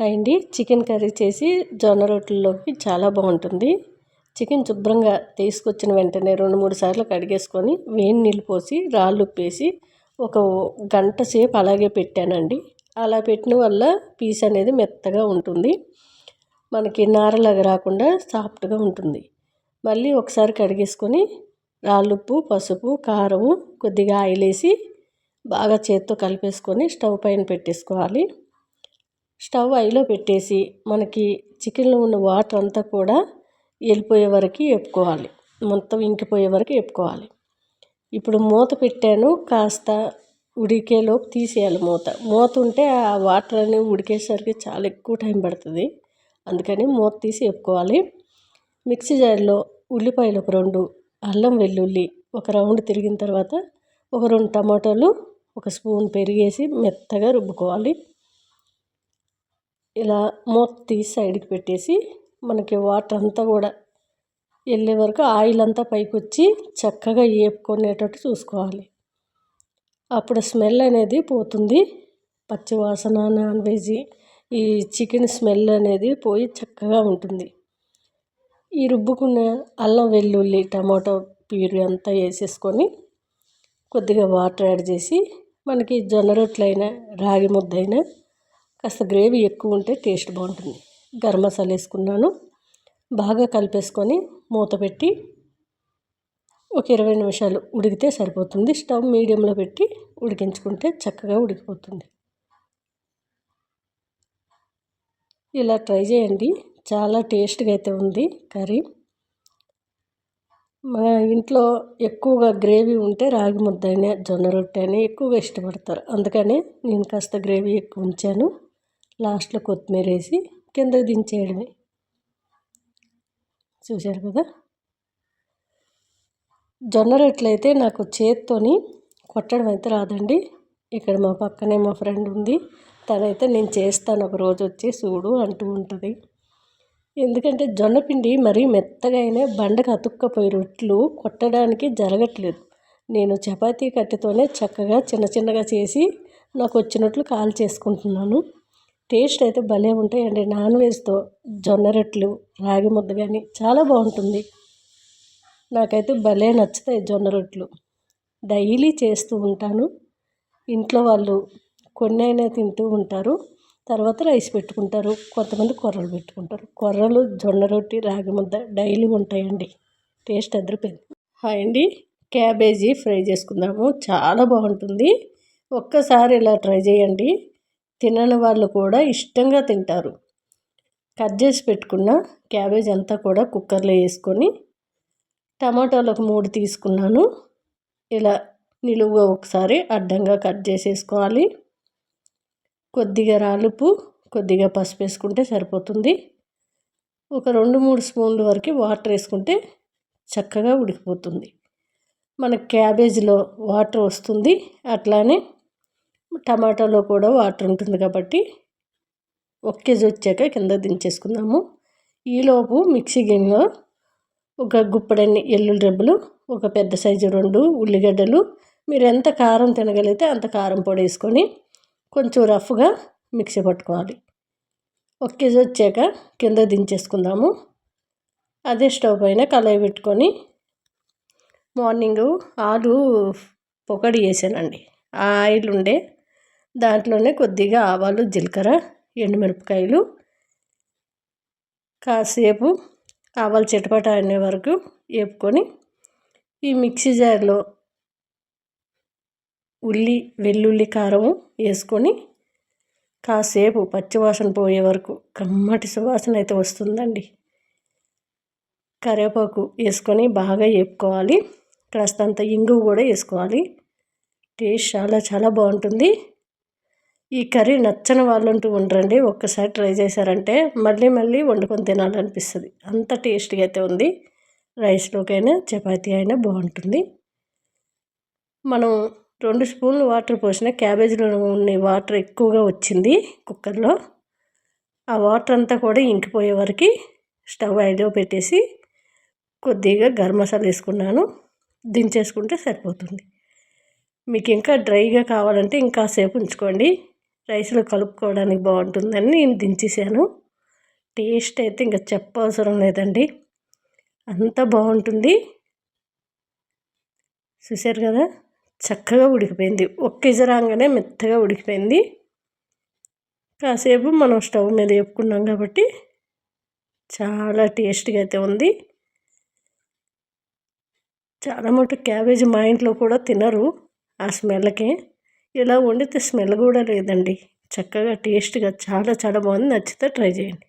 Hi అండి chicken curry చేసి జొన్న రొట్టెల్లోకి చాలా బాగుంటుంది. చికెన్ శుభ్రంగా తీసుకొచ్చిన వెంటనే రెండు మూడు సార్లు కడిగేసుకొని వేడి నీళ్ళు పోసి రాళ్ళు ఉప్పేసి ఒక గంట సేపు అలాగే పెట్టానండి. అలా పెట్టిన వల్ల పీస్ అనేది మెత్తగా ఉంటుంది. మనకి నారలాగా రాకుండా సాఫ్ట్గా ఉంటుంది. మళ్ళీ ఒకసారి కడిగేసుకొని రాళ్ళుప్పు పసుపు కారము కొద్దిగా ఆయిల్ వేసి బాగా చేత్తో కలిపేసుకొని స్టవ్ పైన పెట్టేసుకోవాలి. స్టవ్ ఐలో పెట్టేసి మనకి చికెన్లో ఉన్న వాటర్ అంతా కూడా వెళ్ళిపోయే వరకు వేపుకోవాలి. మొత్తం ఇంకిపోయే వరకు వేపుకోవాలి. ఇప్పుడు మూత పెట్టాను కాస్త ఉడికేలోపు తీసేయాలి మూత. మూత ఉంటే ఆ వాటర్ అనేవి ఉడికేసరికి చాలా ఎక్కువ టైం పడుతుంది. అందుకని మూత తీసి వేపుకోవాలి. మిక్సీ జార్లో ఉల్లిపాయలు ఒక రెండు అల్లం వెల్లుల్లి ఒక రౌండ్ తిరిగిన తర్వాత ఒక రెండు టమాటాలు ఒక స్పూన్ పెరిగేసి మెత్తగా రుబ్బుకోవాలి. ఇలా మూత తీసి సైడ్కి పెట్టేసి మనకి వాటర్ అంతా కూడా వెళ్ళే వరకు ఆయిల్ అంతా పైకి వచ్చి చక్కగా వేపుకునేటట్టు చూసుకోవాలి. అప్పుడు స్మెల్ అనేది పోతుంది. పచ్చివాసన నాన్ వెజ్ ఈ చికెన్ స్మెల్ అనేది పోయి చక్కగా ఉంటుంది. ఈ రుబ్బుకున్న అల్లం వెల్లుల్లి టమాటో ప్యూరీ అంతా వేసేసుకొని కొద్దిగా వాటర్ యాడ్ చేసి మనకి జొన్న రొట్టెలైనా రాగి ముద్దైనా కాస్త గ్రేవీ ఎక్కువ ఉంటే టేస్ట్ బాగుంటుంది. గరం మసాలా వేసుకున్నాను. బాగా కలిపేసుకొని మూత పెట్టి ఒక ఇరవై నిమిషాలు ఉడికితే సరిపోతుంది. స్టవ్ మీడియంలో పెట్టి ఉడికించుకుంటే చక్కగా ఉడికిపోతుంది. ఇలా ట్రై చేయండి. చాలా టేస్ట్గా అయితే ఉంది కర్రీ. మన ఇంట్లో ఎక్కువగా గ్రేవీ ఉంటే రాగి ముద్ద అయినా జొన్న రొట్టె అని ఎక్కువగా ఇష్టపడతారు. అందుకనే నేను కాస్త గ్రేవీ ఎక్కువ ఉంచాను. లాస్ట్లో కొత్తిమీర వేసి కిందకి దించేయడమే. చూశారు కదా? జొన్న రొట్టెలైతే నాకు చేత్తోని కొట్టడం అయితే రాదండి. ఇక్కడ మా పక్కనే మా ఫ్రెండ్ ఉంది. తనైతే నేను చేస్తాను ఒక రోజు వచ్చి చూడు అంటూ ఉంటుంది. ఎందుకంటే జొన్నపిండి మరీ మెత్తగా అయినా బండకు అతుక్కపోయి రొట్టెలు కొట్టడానికి జరగట్లేదు. నేను చపాతీ కట్టెతోనే చక్కగా చిన్న చిన్నగా చేసి నాకు వచ్చినట్లు కాల్ చేసుకుంటున్నాను. టేస్ట్ అయితే భలే ఉంటాయండి నాన్ వెజ్తో జొన్న రొట్టెలు రాగి ముద్ద కానీ చాలా బాగుంటుంది. నాకైతే భలే నచ్చుతాయి జొన్న రొట్టెలు డైలీ చేస్తూ ఉంటాను. ఇంట్లో వాళ్ళు కొన్ని అయినా తింటూ ఉంటారు. తర్వాత రైస్ పెట్టుకుంటారు. కొంతమంది కొర్రలు పెట్టుకుంటారు. కొర్రలు జొన్న రొట్టి రాగి ముద్ద డైలీ ఉంటాయండి. టేస్ట్ అదిరిపోయింది హాయ్ అండి. క్యాబేజీ ఫ్రై చేసుకుందాము. చాలా బాగుంటుంది. ఒక్కసారి ఇలా ట్రై చేయండి. తినని వాళ్ళు కూడా ఇష్టంగా తింటారు. కట్ చేసి పెట్టుకున్న క్యాబేజ్ అంతా కూడా కుక్కర్లో వేసుకొని టమాటాలు ఒక మూడు తీసుకున్నాను. ఇలా నిలువుగా ఒకసారి అడ్డంగా కట్ చేసేసుకోవాలి. కొద్దిగా రాలుపు కొద్దిగా పసుపు వేసుకుంటే సరిపోతుంది. ఒక రెండు మూడు స్పూన్ల వరకు వాటర్ వేసుకుంటే చక్కగా ఉడికిపోతుంది. మన క్యాబేజీలో వాటర్ వస్తుంది. అట్లానే టమాటాలో కూడా వాటర్ ఉంటుంది కాబట్టి ఒక కేజీ వచ్చాక కింద దించేసుకుందాము. ఈలోపు మిక్సీ గిన్నెలో ఒక గుప్పడన్ని ఎల్లుల్లి రెబ్బలు ఒక పెద్ద సైజు రెండు ఉల్లిగడ్డలు. మీరు ఎంత కారం తినగలిగితే అంత కారం పొడి వేసుకొని కొంచెం రఫ్గా మిక్సీ పట్టుకోవాలి. ఒక కేజీ వచ్చాక కింద దించేసుకుందాము. అదే స్టవ్ పైన కళాయి పెట్టుకొని మార్నింగ్ ఆలు పొగడి వేసానండి. ఆ ఆయిల్ ఉండే దాంట్లోనే కొద్దిగా ఆవాలు జీలకర్ర ఎండుమిరపకాయలు కాసేపు ఆవాలు చిటపట అనే వరకు వేపుకొని ఈ మిక్సీ జార్లో ఉల్లి వెల్లుల్లి కారం వేసుకొని కాసేపు పచ్చివాసన పోయే వరకు కమ్మటి సువాసన అయితే వస్తుందండి. కరివేపాకు వేసుకొని బాగా వేపుకోవాలి కాస్తంత ఇంగు కూడా వేసుకోవాలి. టేస్ట్ చాలా చాలా బాగుంటుంది. ఈ కర్రీ నచ్చని వాళ్ళు అంటూ ఉండరండి. ఒక్కసారి ట్రై చేశారంటే మళ్ళీ మళ్ళీ వండుకొని తినాలనిపిస్తుంది. అంత టేస్ట్గా అయితే ఉంది. రైస్లోకైనా చపాతీ అయినా బాగుంటుంది. మనం రెండు స్పూన్లు వాటర్ పోసిన క్యాబేజీలో ఉన్న వాటర్ ఎక్కువగా వచ్చింది కుక్కర్లో. ఆ వాటర్ అంతా కూడా ఇంకిపోయే వరకు స్టవ్ ఐదో పెట్టేసి కొద్దిగా గరం మసాలా వేసుకున్నాను. దించేసుకుంటే సరిపోతుంది. మీకు ఇంకా డ్రైగా కావాలంటే ఇంకా సేపు ఉంచుకోండి. రైస్లో కలుపుకోవడానికి బాగుంటుందని నేను దించేసాను టేస్ట్ అయితే ఇంకా చెప్పవసరం లేదండి. అంత బాగుంటుంది. చూశారు కదా? చక్కగా ఉడికిపోయింది. ఒక్క ఇజరాగానే మెత్తగా ఉడికిపోయింది. కాసేపు మనం స్టవ్ మీద వేపుకున్నాం కాబట్టి చాలా టేస్ట్గా అయితే ఉంది. చాలా మటుకు క్యాబేజీ మా ఇంట్లో కూడా తినరు ఆ స్మెల్కి. ఇలా వండితే స్మెల్ కూడా లేదండి. చక్కగా టేస్ట్గా చాలా చాలా బాగుంది. నచ్చితే ట్రై చేయండి.